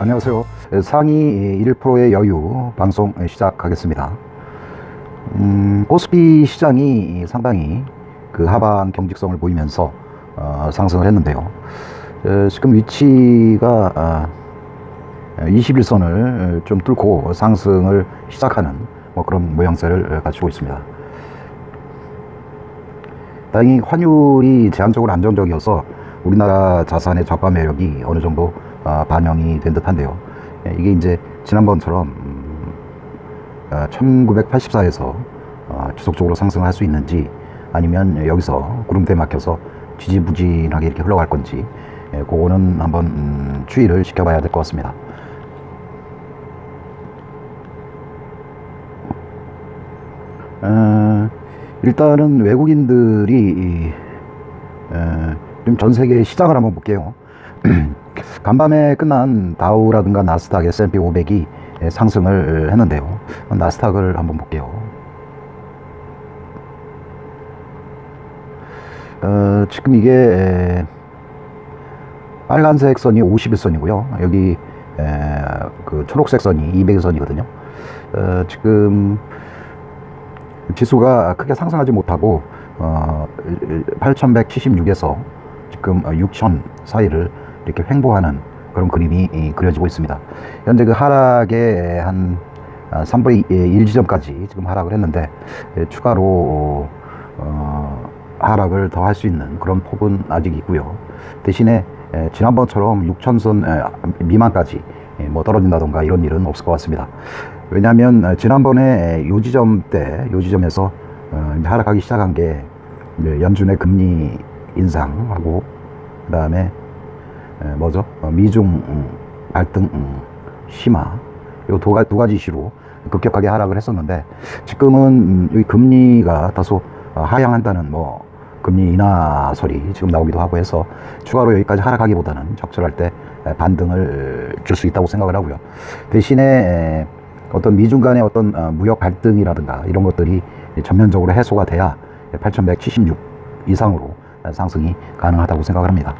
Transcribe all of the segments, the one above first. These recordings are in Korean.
안녕하세요. 상위 1%의 여유 방송 시작하겠습니다. 음, 코스피 시장이 상당히 그 하방 경직성을 보이면서 어, 상승을 했는데요. 어, 지금 위치가 아, 21선을 좀 뚫고 상승을 시작하는 뭐 그런 모양새를 갖추고 있습니다. 다행히 환율이 제한적으로 안정적이어서 우리나라 자산의 저가 매력이 어느 정도 어, 반영이 된 듯한데요. 예, 이게 이제 지난번처럼 음, 어, 1984에서 어, 지속적으로 상승을 할수 있는지 아니면 여기서 구름대에 막혀서 지지부진하게 이렇게 흘러갈 건지 예, 그거는 한번 음, 추이를 지켜봐야 될 것 같습니다. 어, 일단은 외국인들이 좀 전 세계 시장을 한번 볼게요. 간밤에 끝난 다우라든가 나스닥, S&P 500이 상승을 했는데요. 나스닥을 한번 볼게요. 어, 지금 이게 에, 빨간색 선이 51선이고요. 여기 에, 그 초록색 선이 200선이거든요. 어, 지금 지수가 크게 상승하지 못하고 어, 8176에서 지금 6000 사이를 이렇게 횡보하는 그런 그림이 이, 그려지고 있습니다. 현재 그 하락의 한 3분의 1 지점까지 지금 하락을 했는데 예, 추가로 어, 하락을 더 할 수 있는 그런 폭은 아직 있고요. 대신에 에, 지난번처럼 6천선 미만까지 예, 뭐 떨어진다던가 이런 일은 없을 것 같습니다. 왜냐하면 어, 지난번에 요 지점 때, 요 지점에서 어, 하락하기 시작한 게 연준의 금리 인상하고 그 다음에 뭐죠? 어, 미중 음, 갈등 음, 심화 요두 가지, 이슈로 급격하게 하락을 했었는데 지금은 음, 여기 금리가 다소 어, 하향한다는 뭐 금리 인하 설이 지금 나오기도 하고 해서 추가로 여기까지 하락하기보다는 적절할 때 에, 반등을 줄 수 있다고 생각을 하고요. 대신에 에, 어떤 미중 간의 어떤 어, 무역 갈등이라든가 이런 것들이 전면적으로 해소가 돼야 8176 이상으로 상승이 가능하다고 생각을 합니다.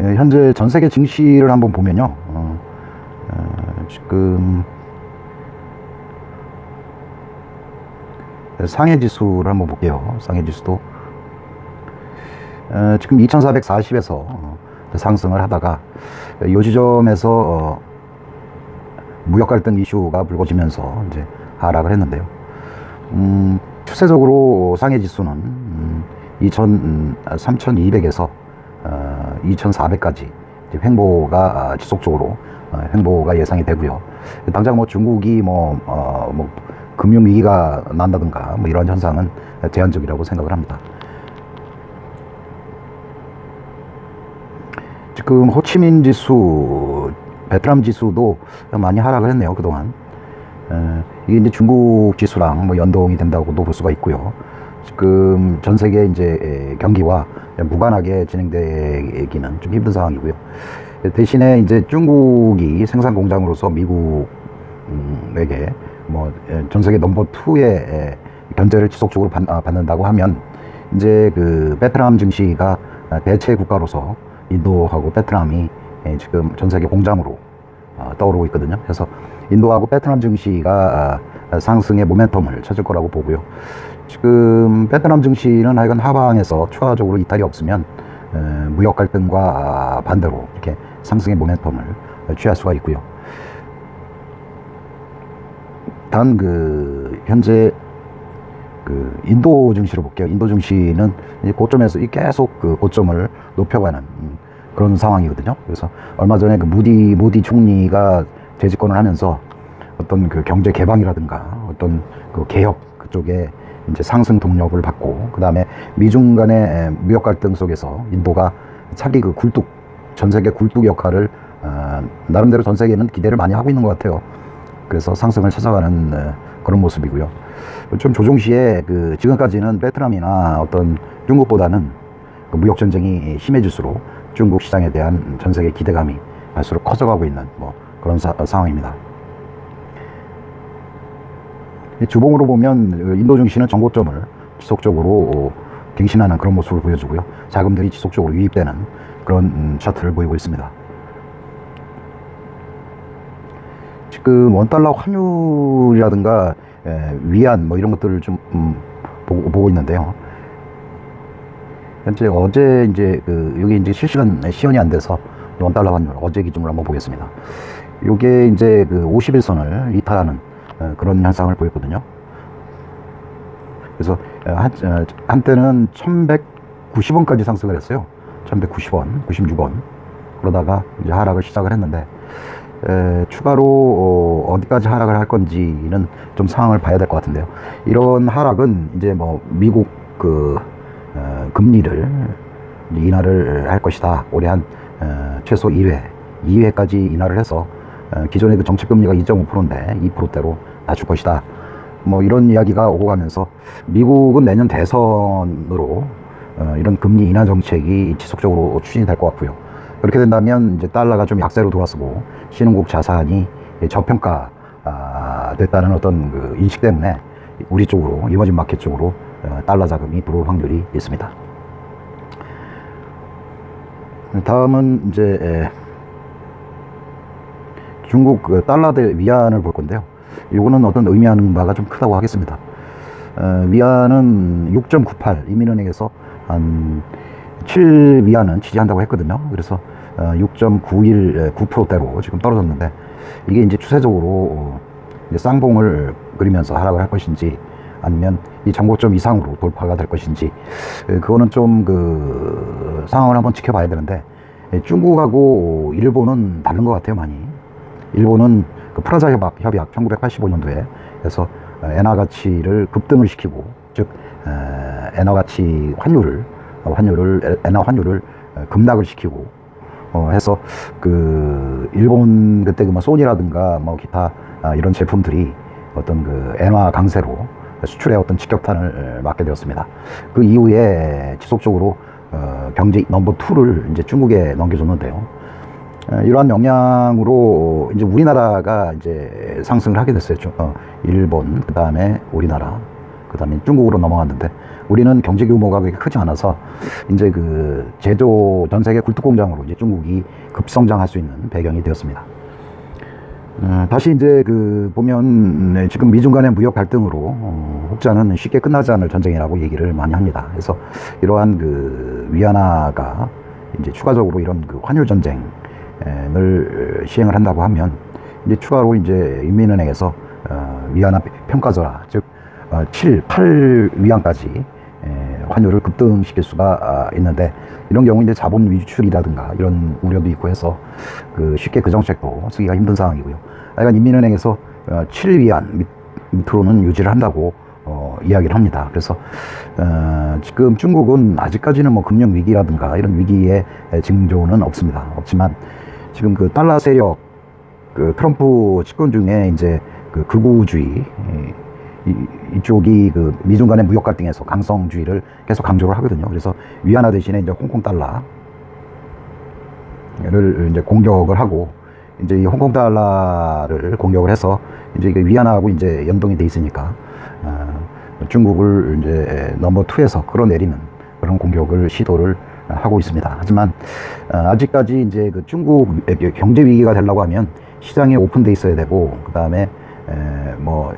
현재 전 세계 증시를 한번 보면요. 어, 어, 지금 상해 지수를 한번 볼게요. 상해 지수도 어, 지금 2440에서 상승을 하다가 요 지점에서 어, 무역 갈등 이슈가 불거지면서 이제 하락을 했는데요. 음, 추세적으로 상해 지수는 음, 2000, 음, 3200에서 어, 2400까지 횡보가 아, 지속적으로 어, 횡보가 예상이 되고요. 당장 뭐 중국이 뭐, 어, 뭐 금융 위기가 난다든가 뭐 이런 현상은 제한적이라고 생각을 합니다. 지금 호치민 지수, 베트남 지수도 많이 하락을 했네요 그동안. 에, 이게 이제 중국 지수랑 뭐 연동이 된다고도 볼 수가 있고요. 지금 전 세계 이제 경기와 무관하게 진행되기는 좀 힘든 상황이고요. 대신에 이제 중국이 생산 공장으로서 미국에게 뭐 전 세계 넘버 투의 견제를 지속적으로 받, 받는다고 하면 이제 그 베트남 증시가 대체 국가로서 인도하고 베트남이 지금 전 세계 공장으로 어, 떠오르고 있거든요. 그래서 인도하고 베트남 증시가 상승의 모멘텀을 찾을 거라고 보고요. 지금 베트남 증시는 하여간 하방에서 추가적으로 이탈이 없으면 무역 갈등과 반대로 이렇게 상승의 모멘텀을 취할 수가 있고요. 단 그 현재 그 인도 증시로 볼게요. 인도 증시는 고점에서 계속 그 고점을 높여가는 그런 상황이거든요. 그래서 얼마 전에 그 무디 무디 총리가 재집권을 하면서 어떤 그 경제 개방이라든가 어떤 그 개혁 그쪽에 이제 상승 동력을 받고 그 다음에 미중 간의 무역 갈등 속에서 인도가 차기 그 굴뚝 전 세계 굴뚝 역할을 어, 나름대로 전 세계는 기대를 많이 하고 있는 것 같아요. 그래서 상승을 찾아가는 어, 그런 모습이고요. 좀 조종 시에 그 지금까지는 베트남이나 어떤 중국보다는 그 무역 전쟁이 심해질수록 중국 시장에 대한 전 세계 기대감이 갈수록 커져가고 있는 뭐 그런 사, 상황입니다. 주봉으로 보면 인도 증시는 전고점을 지속적으로 갱신하는 그런 모습을 보여주고요. 자금들이 지속적으로 유입되는 그런 음, 차트를 보이고 있습니다. 지금 원달러 환율이라든가 에, 위안 뭐 이런 것들을 좀 음, 보고, 있는데요. 현재 어제 이제 그 여기 이제 실시간 시연이 안 돼서 원달러 환율 어제 기준으로 한번 보겠습니다. 요게 이제 그 50일선을 이탈하는 어, 그런 현상을 보였거든요. 그래서 어, 한, 어, 한때는 1190원까지 상승을 했어요. 1190원, 96원. 그러다가 이제 하락을 시작을 했는데 에, 추가로 어, 어디까지 하락을 할 건지는 좀 상황을 봐야 될 것 같은데요. 이런 하락은 이제 뭐 미국 그 어, 금리를 인하를 할 것이다. 올해 한 어, 최소 2회, 2회까지 인하를 해서 어, 기존의 그 정책 금리가 2.5%인데 2%대로 낮출 것이다. 뭐 이런 이야기가 오고 가면서 미국은 내년 대선으로 어, 이런 금리 인하 정책이 지속적으로 추진이 될 것 같고요. 그렇게 된다면 이제 달러가 좀 약세로 돌아서고 신흥국 자산이 저평가 아, 됐다는 어떤 그 인식 때문에 우리 쪽으로 이머징 마켓 쪽으로 어, 달러 자금이 들어올 확률이 있습니다. 다음은 이제 에, 중국 그 달러 대 위안을 볼 건데요. 이거는 어떤 의미하는 바가 좀 크다고 하겠습니다. 어, 위안은 6.98 이민은행에서 한 7 위안은 지지한다고 했거든요. 그래서 어, 6.91 9%대로 지금 떨어졌는데 이게 이제 추세적으로 어, 이제 쌍봉을 그리면서 하락을 할 것인지 아니면 이 정고점 이상으로 돌파가 될 것인지 에, 그거는 좀 그 상황을 한번 지켜봐야 되는데 에, 중국하고 일본은 다른 것 같아요 많이 일본은 그 프라자 협약, 협약 1985년도에 해서 어, 엔화 가치를 급등을 시키고 즉 에, 엔화 가치 환율을 어, 환율을 에- 엔화 환율을 어, 급락을 시키고 어, 해서 그 일본 그때 그 뭐 소니라든가 뭐 기타 아, 이런 제품들이 어떤 그 엔화 강세로 수출에 어떤 직격탄을 맞게 되었습니다. 그 이후에 지속적으로 어, 경제 넘버 투를 이제 중국에 넘겨줬는데요. 어, 이러한 영향으로 이제 우리나라가 이제 상승을 하게 됐어요. 좀, 어, 일본, 그 다음에 우리나라, 그 다음에 중국으로 넘어갔는데 우리는 경제 규모가 그렇게 크지 않아서 이제 그 제조 전 세계 굴뚝 공장으로 이제 중국이 급성장할 수 있는 배경이 되었습니다. 어, 다시 이제 그 보면 네, 지금 미중 간의 무역 갈등으로 어, 혹자는 쉽게 끝나지 않을 전쟁이라고 얘기를 많이 합니다. 그래서 이러한 그 위안화가 이제 추가적으로 이런 그 환율 전쟁 을 시행을 한다고 하면 이제 추가로 이제 인민은행에서 어, 위안화 평가절하 즉 어, 7, 8 위안까지 에, 환율을 급등시킬 수가 아, 있는데 이런 경우 이제 자본 위출이라든가 이런 우려도 있고 해서 그 쉽게 그 정책도 쓰기가 힘든 상황이고요. 하여간 인민은행에서 어, 7위안 밑, 밑으로는 유지를 한다고 어, 이야기를 합니다. 그래서 어, 지금 중국은 아직까지는 뭐 금융 위기라든가 이런 위기의 징조는 없습니다. 없지만 지금 그 달러 세력 그 트럼프 집권 중에 이제 그 극우주의 이- 이, 이쪽이 그 미중 간의 무역 갈등에서 강성주의를 계속 강조를 하거든요. 그래서 위안화 대신에 이제 홍콩 달러를 이제 공격을 하고 이제 이 홍콩 달러를 공격을 해서 이제 이게 위안화하고 이제 연동이 돼 있으니까 어, 중국을 이제 넘버 투에서 끌어내리는 그런 공격을 시도를 하고 있습니다. 하지만 어, 아직까지 이제 그 중국 경제 위기가 되려고 하면 시장이 오픈돼 있어야 되고 그 다음에 뭐,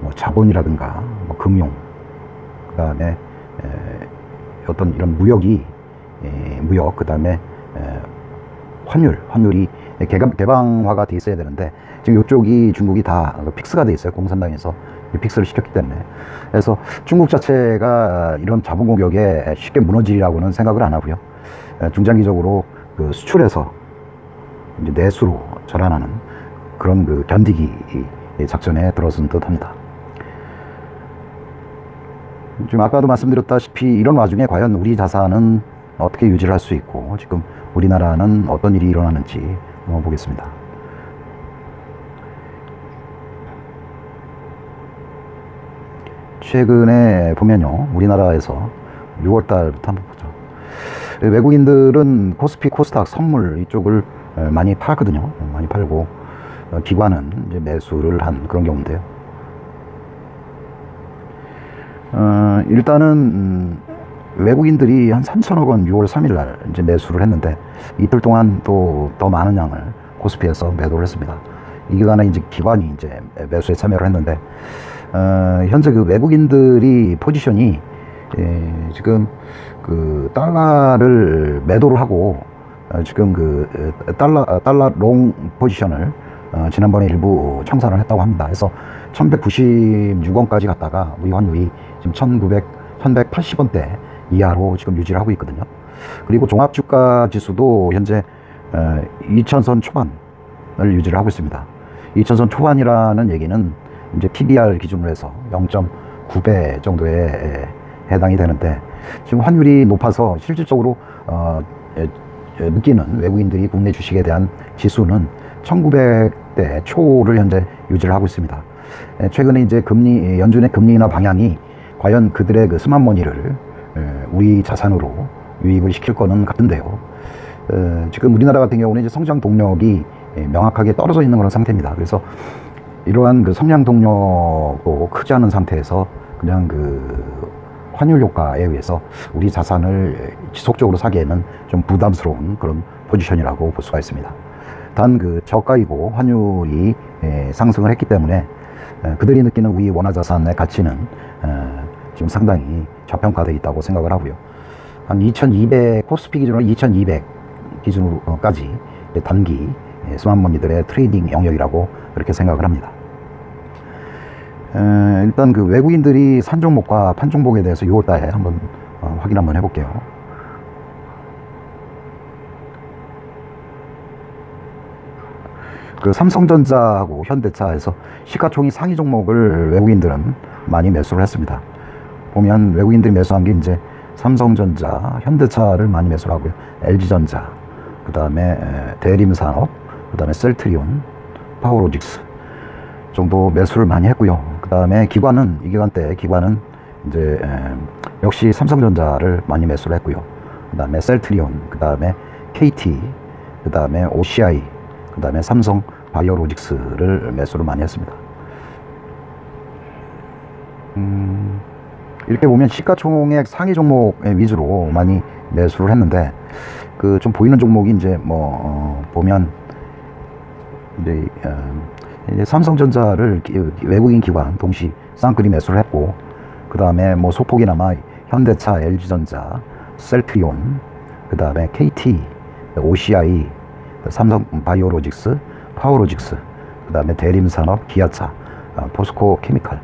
뭐 자본이라든가 뭐 금융 그 다음에 어떤 이런 무역이 에, 무역 그 다음에 환율 환율이 개방, 개방화가 돼 있어야 되는데 지금 이쪽이 중국이 다 픽스가 돼 있어요 공산당에서 픽스를 시켰기 때문에 그래서 중국 자체가 이런 자본 공격에 쉽게 무너지리라고는 생각을 안 하고요 에, 중장기적으로 그 수출에서 이제 내수로 전환하는 그런 그 견디기 작전에 들어선 듯합니다. 지금 아까도 말씀드렸다시피 이런 와중에 과연 우리 자산은 어떻게 유지를 할 수 있고 지금 우리나라는 어떤 일이 일어나는지 한번 보겠습니다. 최근에 보면요 우리나라에서 6월 달부터 한번 보죠. 외국인들은 코스피, 코스닥, 선물 이쪽을 많이 팔거든요. 많이 팔고 어, 기관은 매수를 한 그런 경우인데요. 어, 일단은 음, 외국인들이 한 3천억 원 6월 3일 날 이제 매수를 했는데 이틀 동안 또 더 많은 양을 코스피에서 매도를 했습니다. 이 기간에 이제 기관이 이제 매수에 참여를 했는데 어, 현재 그 외국인들이 포지션이 예, 지금 그 달러를 매도를 하고 어, 지금 그 에, 달러 어, 달러 롱 포지션을 어, 지난번에 일부 청산을 했다고 합니다. 그래서 1196원까지 갔다가 우리 환율이 지금 1900 1180원대 이하로 지금 유지를 하고 있거든요. 그리고 종합주가 지수도 현재 어, 2000선 초반을 유지를 하고 있습니다. 2000선 초반이라는 얘기는 이제 PBR 기준으로 해서 0.9배 정도에 해당이 되는데 지금 환율이 높아서 실질적으로 어, 에, 에, 느끼는 외국인들이 국내 주식에 대한 지수는 1900대 초를 현재 유지를 하고 있습니다. 에, 최근에 이제 금리 연준의 금리 인하 방향이 과연 그들의 그 스마트머니를 에, 우리 자산으로 유입을 시킬 거는 같은데요. 에, 지금 우리나라 같은 경우는 이제 성장 동력이 에, 명확하게 떨어져 있는 그런 상태입니다. 그래서 이러한 그 성장 동력도 크지 않은 상태에서 그냥 그 환율 효과에 의해서 우리 자산을 지속적으로 사기에는 좀 부담스러운 그런 포지션이라고 볼 수가 있습니다. 단 그 저가이고 환율이 에, 상승을 했기 때문에 에, 그들이 느끼는 우리 원화 자산의 가치는 에, 지금 상당히 저평가되어 있다고 생각을 하고요. 한 2200 코스피 기준으로 2200 기준으로까지 단기 예, 스마트머니들의 트레이딩 영역이라고 그렇게 생각을 합니다. 에, 일단 그 외국인들이 산 종목과 판 종목에 대해서 6월달에 한번 어, 확인 한번 해볼게요. 그 삼성전자하고 현대차에서 시가총이 상위 종목을 외국인들은 많이 매수를 했습니다. 보면 외국인들이 매수한 게 이제 삼성전자, 현대차를 많이 매수를 하고요. LG전자, 그 다음에 대림산업, 그 다음에 셀트리온, 파워로직스 정도 매수를 많이 했고요. 그 다음에 기관은 이 기간 때 기관은 이제 에, 역시 삼성전자를 많이 매수를 했고요. 그 다음에 셀트리온, 그 다음에 KT, 그 다음에 OCI, 그 다음에 삼성 바이오로직스를 매수를 많이 했습니다. 음, 이렇게 보면 시가총액 상위 종목 위주로 많이 매수를 했는데 그 좀 보이는 종목이 이제 뭐 어, 보면 이제, 어, 삼성전자를 기- 외국인 기관 동시 쌍끌이 매수를 했고 그 다음에 뭐 소폭이나마 현대차, LG전자, 셀트리온, 그 다음에 KT, OCI, 삼성 바이오로직스, 파워로직스, 그 다음에 대림산업, 기아차, 어, 포스코 케미칼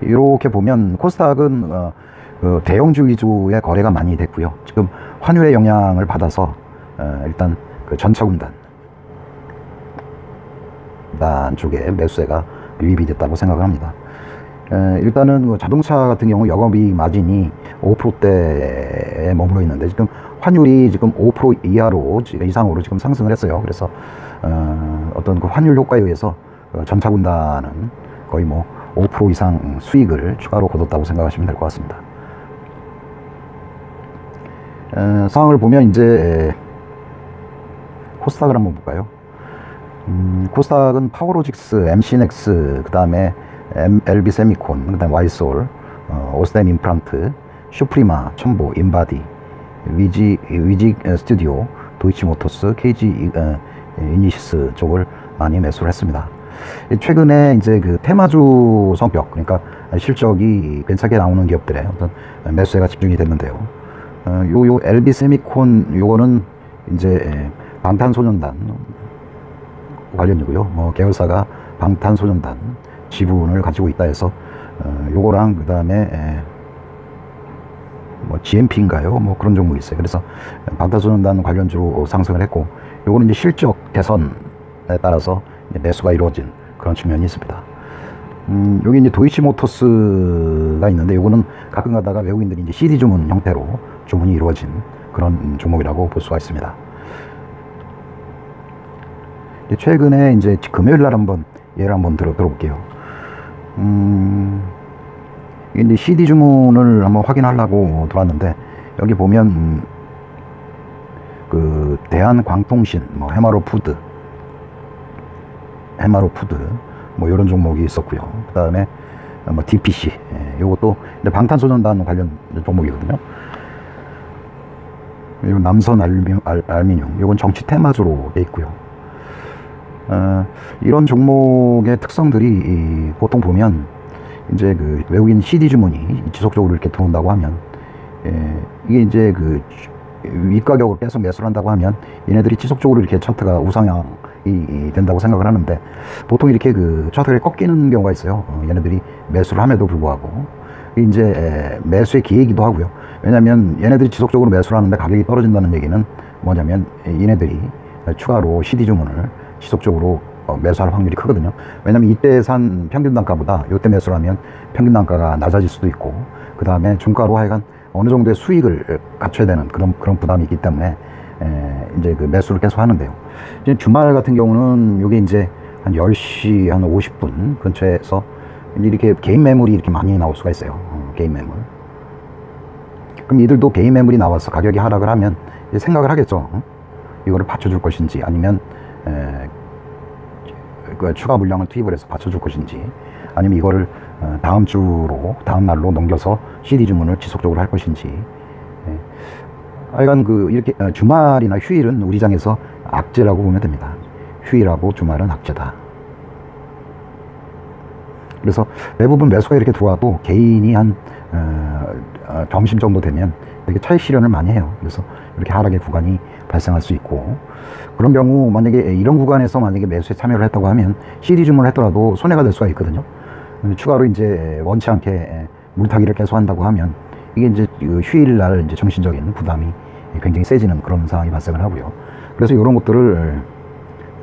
이렇게 보면 코스닥은 어, 그 대형주 위주의 거래가 많이 됐고요. 지금 환율의 영향을 받아서 어, 일단 그 전차군단 단 쪽에 매수세가 유입이 됐다고 생각을 합니다. 에, 일단은 그 자동차 같은 경우 영업이익 마진이 5%대에 머물러 있는데 지금 환율이 지금 5% 이하로 지- 이상으로 지금 상승을 했어요. 그래서 어, 어떤 그 환율 효과에 의해서 어, 전차 군단은 거의 뭐 5% 이상 수익을 추가로 거뒀다고 생각하시면 될 것 같습니다. 에, 상황을 보면 이제 에, 코스닥을 한번 볼까요? 음, 코스닥은 파워로직스, MC넥스, 그 다음에 LB 세미콘, 그 다음에 와이솔, 어, 오스덴 임플란트, 슈프리마, 첨보, 인바디, 위지, 위지 어, 스튜디오, 도이치모터스, KG 어, 이니시스 쪽을 많이 매수를 했습니다. 최근에 이제 그 테마주 성격, 그러니까 실적이 괜찮게 나오는 기업들의 어떤 매수세가 집중이 됐는데요. 어, 요, 요 LB 세미콘 요거는 이제 방탄소년단 관련이고요. 뭐 계열사가 방탄소년단 지분을 가지고 있다 해서 어, 요거랑 그 다음에 뭐 GMP인가요? 뭐 그런 종목이 있어요. 그래서 방탄소년단 관련주로 상승을 했고 요거는 이제 실적 개선에 따라서 매수가 이루어진 그런 측면이 있습니다. 음, 여기 이제 도이치모터스가 있는데 요거는 가끔 가다가 외국인들이 이제 CD 주문 형태로 주문이 이루어진 그런 종목이라고 볼 수가 있습니다. 최근에 이제 금요일 날 한번 예를 한번 들어 들어볼게요. 음, 이제 CD 주문을 한번 확인하려고 들어왔는데 여기 보면 음, 그 대한광통신, 뭐 해마로 푸드, 해마로 푸드 뭐 이런 종목이 있었고요. 그 다음에 뭐 DPC, 예, 요것도 이제 방탄소년단 관련 종목이거든요. 이거 남선 알미, 알, 알미늄. 이건 정치 테마주로 돼 있고요. 어, 이런 종목의 특성들이 이, 보통 보면 이제 그 외국인 CD 주문이 지속적으로 이렇게 들어온다고 하면 예, 이게 이제 그 윗가격을 계속 매수를 한다고 하면 얘네들이 지속적으로 이렇게 차트가 우상향이 이 된다고 생각을 하는데 보통 이렇게 그 차트가 꺾이는 경우가 있어요. 어, 얘네들이 매수를 함에도 불구하고 이제 에, 매수의 기회이기도 하고요. 왜냐하면 얘네들이 지속적으로 매수를 하는데 가격이 떨어진다는 얘기는 뭐냐면 얘네들이 추가로 CD 주문을 지속적으로 어, 매수할 확률이 크거든요. 왜냐하면 이때 산 평균 단가보다 이때 매수를 하면 평균 단가가 낮아질 수도 있고 그 다음에 중가로 하여간 어느 정도의 수익을 갖춰야 되는 그런 그런 부담이 있기 때문에 에, 이제 그 매수를 계속 하는데요. 이제 주말 같은 경우는 이게 이제 한 10시 한 50분 근처에서 이렇게 개인 매물이 이렇게 많이 나올 수가 있어요. 어, 개인 매물. 그럼 이들도 개인 매물이 나와서 가격이 하락을 하면 생각을 하겠죠. 어? 이거를 받쳐줄 것인지 아니면 에, 그 추가 물량을 투입을 해서 받쳐줄 것인지 아니면 이거를 어, 다음 주로 다음 날로 넘겨서 CD 주문을 지속적으로 할 것인지 예. 하여간 그 이렇게 어, 주말이나 휴일은 우리 장에서 악재라고 보면 됩니다. 휴일하고 주말은 악재다. 그래서 대부분 매수가 이렇게 들어와도 개인이 한 어, 어, 점심 정도 되면 이렇게 차익 실현을 많이 해요. 그래서 이렇게 하락의 구간이 발생할 수 있고 그런 경우 만약에 이런 구간에서 만약에 매수에 참여를 했다고 하면 CD 주문을 했더라도 손해가 될 수가 있거든요. 음, 추가로 이제 원치 않게 물타기를 계속 한다고 하면 이게 이제 그 휴일날 이제 정신적인 부담이 굉장히 세지는 그런 상황이 발생을 하고요. 그래서 이런 것들을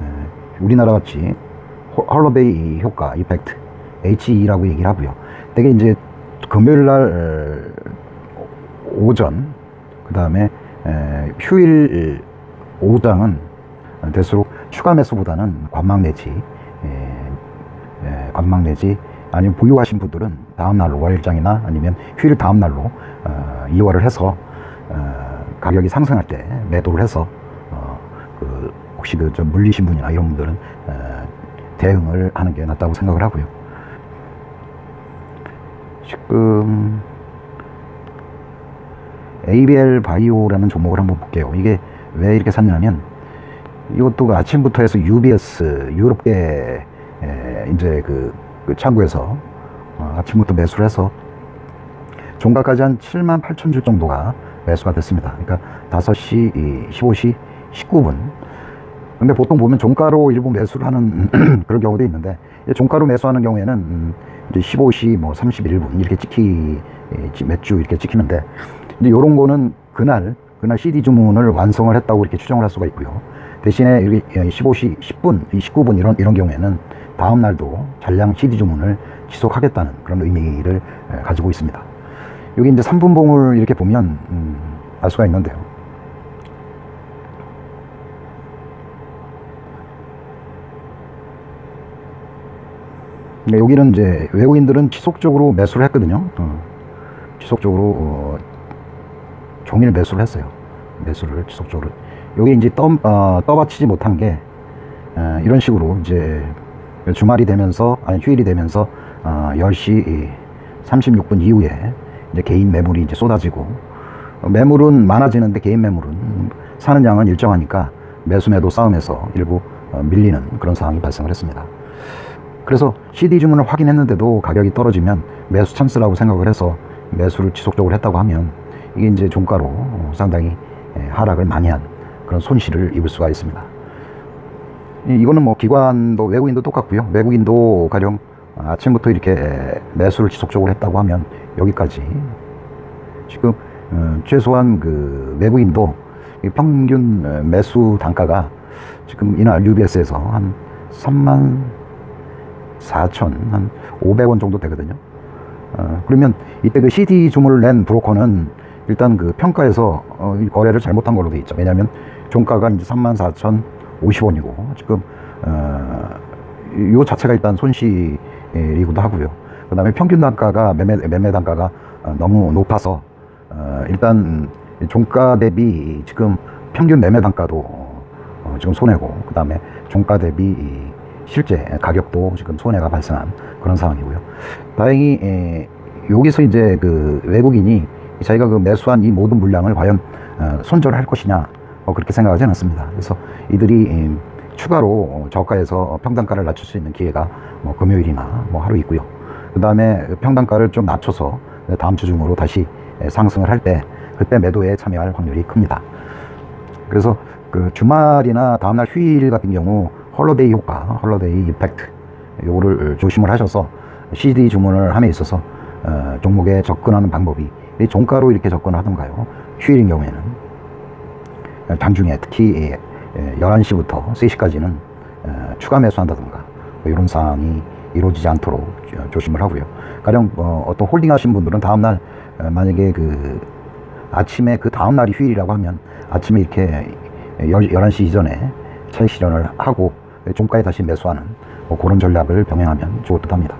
에, 우리나라 같이 홀- 홀로데이 효과, 이펙트, HE라고 얘기를 하고요. 되게 이제 금요일 날 에, 오전, 그 다음에 휴일 오후장은 될수록 추가 매수보다는 관망 내지, 관망 내지 아니면 보유하신 분들은 다음 날로 월일장이나 아니면 휴일 다음 날로 어, 이월을 해서 어, 가격이 상승할 때 매도를 해서 어, 그 혹시 그 좀 물리신 분이나 이런 분들은 어, 대응을 하는 게 낫다고 생각을 하고요. 지금 ABL 바이오라는 종목을 한번 볼게요. 이게 왜 이렇게 샀냐면 이것도 그 아침부터 해서 UBS 유럽계 에, 이제 그, 그 창구에서 어, 아침부터 매수를 해서 종가까지 한 7만 8천 주 정도가 매수가 됐습니다. 그러니까 5시, 이 15시 19분. 근데 보통 보면 종가로 일부 매수를 하는 그런 경우도 있는데 이 종가로 매수하는 경우에는 음, 이제 15시 뭐 31분 이렇게 찍히 몇주 이렇게 찍히는데 이제 이런 거는 그날 그날 CD 주문을 완성을 했다고 이렇게 추정을 할 수가 있고요. 대신에 이렇게 15시 10분, 19분 이런 이런 경우에는 다음 날도 잔량 CD 주문을 지속하겠다는 그런 의미를 에, 가지고 있습니다. 여기 이제 3분봉을 이렇게 보면 음, 알 수가 있는데요. 근데 여기는 이제 외국인들은 지속적으로 매수를 했거든요. 어, 지속적으로 어, 종일 매수를 했어요. 매수를 지속적으로. 여기 이제 떠, 어, 떠받치지 못한 게 어, 이런 식으로 이제 주말이 되면서 아니 휴일이 되면서 어, 10시 36분 이후에 이제 개인 매물이 이제 쏟아지고 어, 매물은 많아지는데 개인 매물은 사는 양은 일정하니까 매수 매도 싸움에서 일부 어, 밀리는 그런 상황이 발생을 했습니다. 그래서 CD 주문을 확인했는데도 가격이 떨어지면 매수 찬스라고 생각을 해서 매수를 지속적으로 했다고 하면 이게 이제 종가로 어, 상당히 에, 하락을 많이 한 그런 손실을 입을 수가 있습니다. 이- 이거는 뭐 기관도 외국인도 똑같고요. 외국인도 가령 아침부터 이렇게 에, 매수를 지속적으로 했다고 하면 여기까지 지금 어, 최소한 그 외국인도 이 평균 어, 매수 단가가 지금 이날 UBS에서 한 3만 4천 한 500원 정도 되거든요. 어, 그러면 이때 그 CD 주문을 낸 브로커는 일단 그 평가에서 어, 이 거래를 잘못한 걸로 돼 있죠. 왜냐하면 종가가 이제 34,050원이고 지금 어, 요 자체가 일단 손실이기도 하고요. 그 다음에 평균 단가가 매매 매매 단가가 어, 너무 높아서 어, 일단 종가 대비 지금 평균 매매 단가도 어, 지금 손해고 그 다음에 종가 대비 이 실제 가격도 지금 손해가 발생한 그런 상황이고요. 다행히 에, 여기서 이제 그 외국인이 자기가 그 매수한 이 모든 물량을 과연 어, 손절할 것이냐 뭐 그렇게 생각하지는 않습니다. 그래서 이들이 음, 추가로 저가에서 평단가를 낮출 수 있는 기회가 뭐 금요일이나 뭐 하루 있고요. 그 다음에 평단가를 좀 낮춰서 다음 주 중으로 다시 상승을 할 때 그때 매도에 참여할 확률이 큽니다. 그래서 그 주말이나 다음날 휴일 같은 경우 헐러데이 효과, 헐러데이 이펙트 요거를 조심을 하셔서 CD 주문을 함에 있어서 어, 종목에 접근하는 방법이 이 종가로 이렇게 접근을 하던가요. 휴일인 경우에는 장중에 특히 예, 11시부터 3시까지는 어, 추가 매수한다던가 뭐 이런 사항이 이루어지지 않도록 조- 조심을 하고요. 가령 어, 어떤 홀딩 하신 분들은 다음날 어, 만약에 그 아침에 그 다음날이 휴일이라고 하면 아침에 이렇게 11시 이전에 차익 실현을 하고 종가에 다시 매수하는 뭐 그런 전략을 병행하면 좋을 듯 합니다.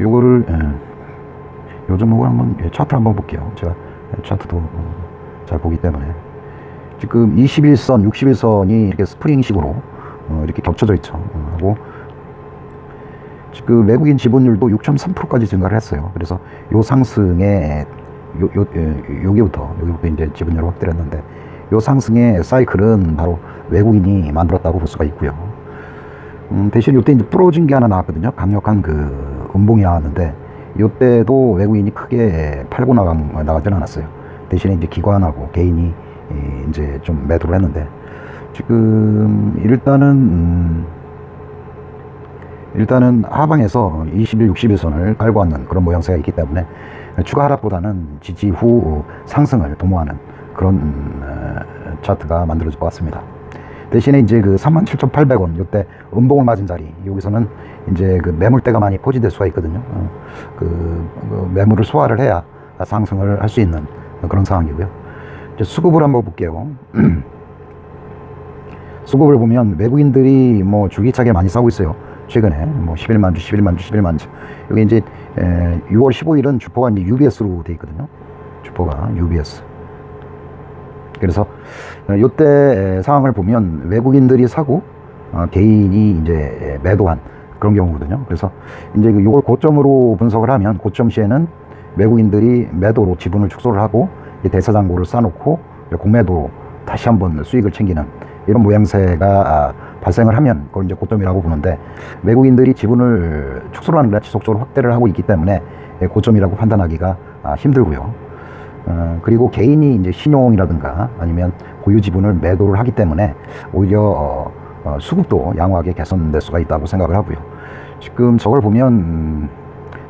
요거를 예, 요 종목을 한번 예, 차트 한번 볼게요. 제가 차트도 어, 잘 보기 때문에 지금 21선, 61선이 이렇게 스프링식으로 어, 이렇게 겹쳐져 있죠. 어, 하고 지금 외국인 지분율도 6.3%까지 증가를 했어요. 그래서 요 상승에 요, 요, 예, 여기부터 여기부터 이제 지분율을 확대를 했는데 요 상승의 사이클은 바로 외국인이 만들었다고 볼 수가 있고요. 음, 대신 이때 이제 부러진 게 하나 나왔거든요. 강력한 그 음봉이 나왔는데 이때도 외국인이 크게 팔고 나가 나가지는 않았어요. 대신에 이제 기관하고 개인이 이, 이제 좀 매도를 했는데 지금 일단은 음, 일단은 하방에서 21, 61선을 깔고 왔는 그런 모양새가 있기 때문에 추가 하락보다는 지지 후 상승을 도모하는 그런 음, 어, 차트가 만들어질 것 같습니다. 대신에 이제 그 37,800원 이때 음봉을 맞은 자리 여기서는 이제 그 매물대가 많이 포진될 수가 있거든요. 어, 그, 그 매물을 소화를 해야 상승을 할 수 있는 그런 상황이고요. 이제 수급을 한번 볼게요. 수급을 보면 외국인들이 뭐 줄기차게 많이 싸고 있어요. 최근에 뭐 11만 주, 11만 주, 11만 주. 여기 이제 에, 6월 15일은 주포가 이제 UBS로 돼 있거든요. 주포가 UBS. 그래서 어, 요때 상황을 보면 외국인들이 사고 어, 개인이 이제 매도한 그런 경우거든요. 그래서 이제 그 요걸 고점으로 분석을 하면 고점 시에는 외국인들이 매도로 지분을 축소를 하고 이 대사장고를 쌓아놓고 공매도로 다시 한번 수익을 챙기는 이런 모양새가 아, 발생을 하면 그걸 이제 고점이라고 보는데 외국인들이 지분을 축소를 하는 데 지속적으로 확대를 하고 있기 때문에 예, 고점이라고 판단하기가 아, 힘들고요. 어, 그리고 개인이 이제 신용이라든가 아니면 보유 지분을 매도를 하기 때문에 오히려 어, 어, 수급도 양호하게 개선될 수가 있다고 생각을 하고요. 지금 저걸 보면 음,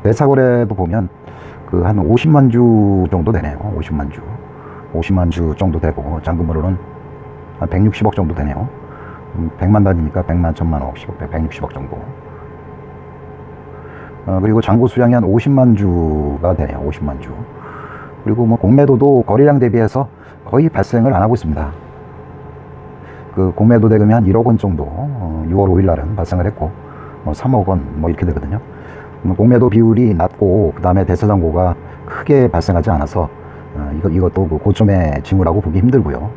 내사거래도 보면 그 한 50만 주 정도 되네요. 50만 주, 50만 주 정도 되고 잔금으로는 한 160억 정도 되네요. 음, 100만 단위니까 100만, 1000만 억, 10억, 160억 정도. 어, 그리고 잔고 수량이 한 50만 주가 되네요. 50만 주. 그리고 뭐 공매도도 거래량 대비해서 거의 발생을 안 하고 있습니다. 그 공매도 대금이 한 1억 원 정도 어, 6월 5일 날은 발생을 했고 뭐 3억 원 뭐 이렇게 되거든요. 음, 공매도 비율이 낮고 그 다음에 대차장고가 크게 발생하지 않아서 어, 이거 이것도 그 고점의 징후라고 보기 힘들고요.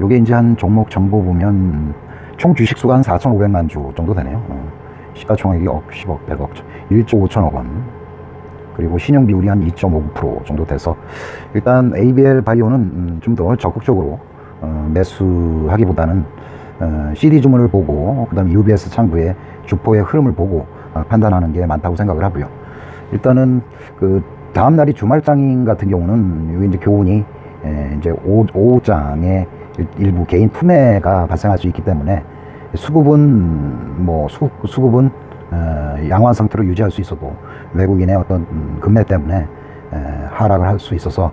요게 이제 한 종목 정보 보면 총 주식 수가 한 4,500만 주 정도 되네요. 어, 시가총액이 억, 10억, 100억, 1조 5천억 원. 그리고 신용 비율이 한 2.5% 정도 돼서 일단 ABL 바이오는 음, 좀더 적극적으로 어, 매수하기보다는 어, CD 주문을 보고 그다음 에 UBS 창구의 주포의 흐름을 보고 어, 판단하는 게 많다고 생각을 하고요. 일단은 그 다음 날이 주말장인 같은 경우는 여기 이제 교훈이 에, 이제 오후, 오후장에 일- 일부 개인 투매가 발생할 수 있기 때문에 수급은 뭐 수, 수급은 어, 양호한 상태로 유지할 수 있어도 외국인의 어떤 음, 금매 때문에 에, 하락을 할 수 있어서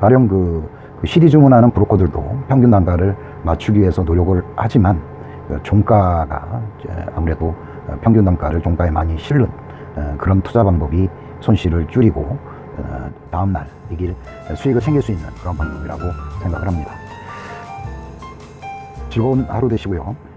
가령 그, 그 CD 주문하는 브로커들도 평균 단가를 맞추기 위해서 노력을 하지만 그 종가가 아무래도 어, 평균 단가를 종가에 많이 실는 어, 그런 투자 방법이 손실을 줄이고 어, 다음날 이길 수익을 챙길 수 있는 그런 방법이라고 생각을 합니다. 즐거운 하루 되시고요.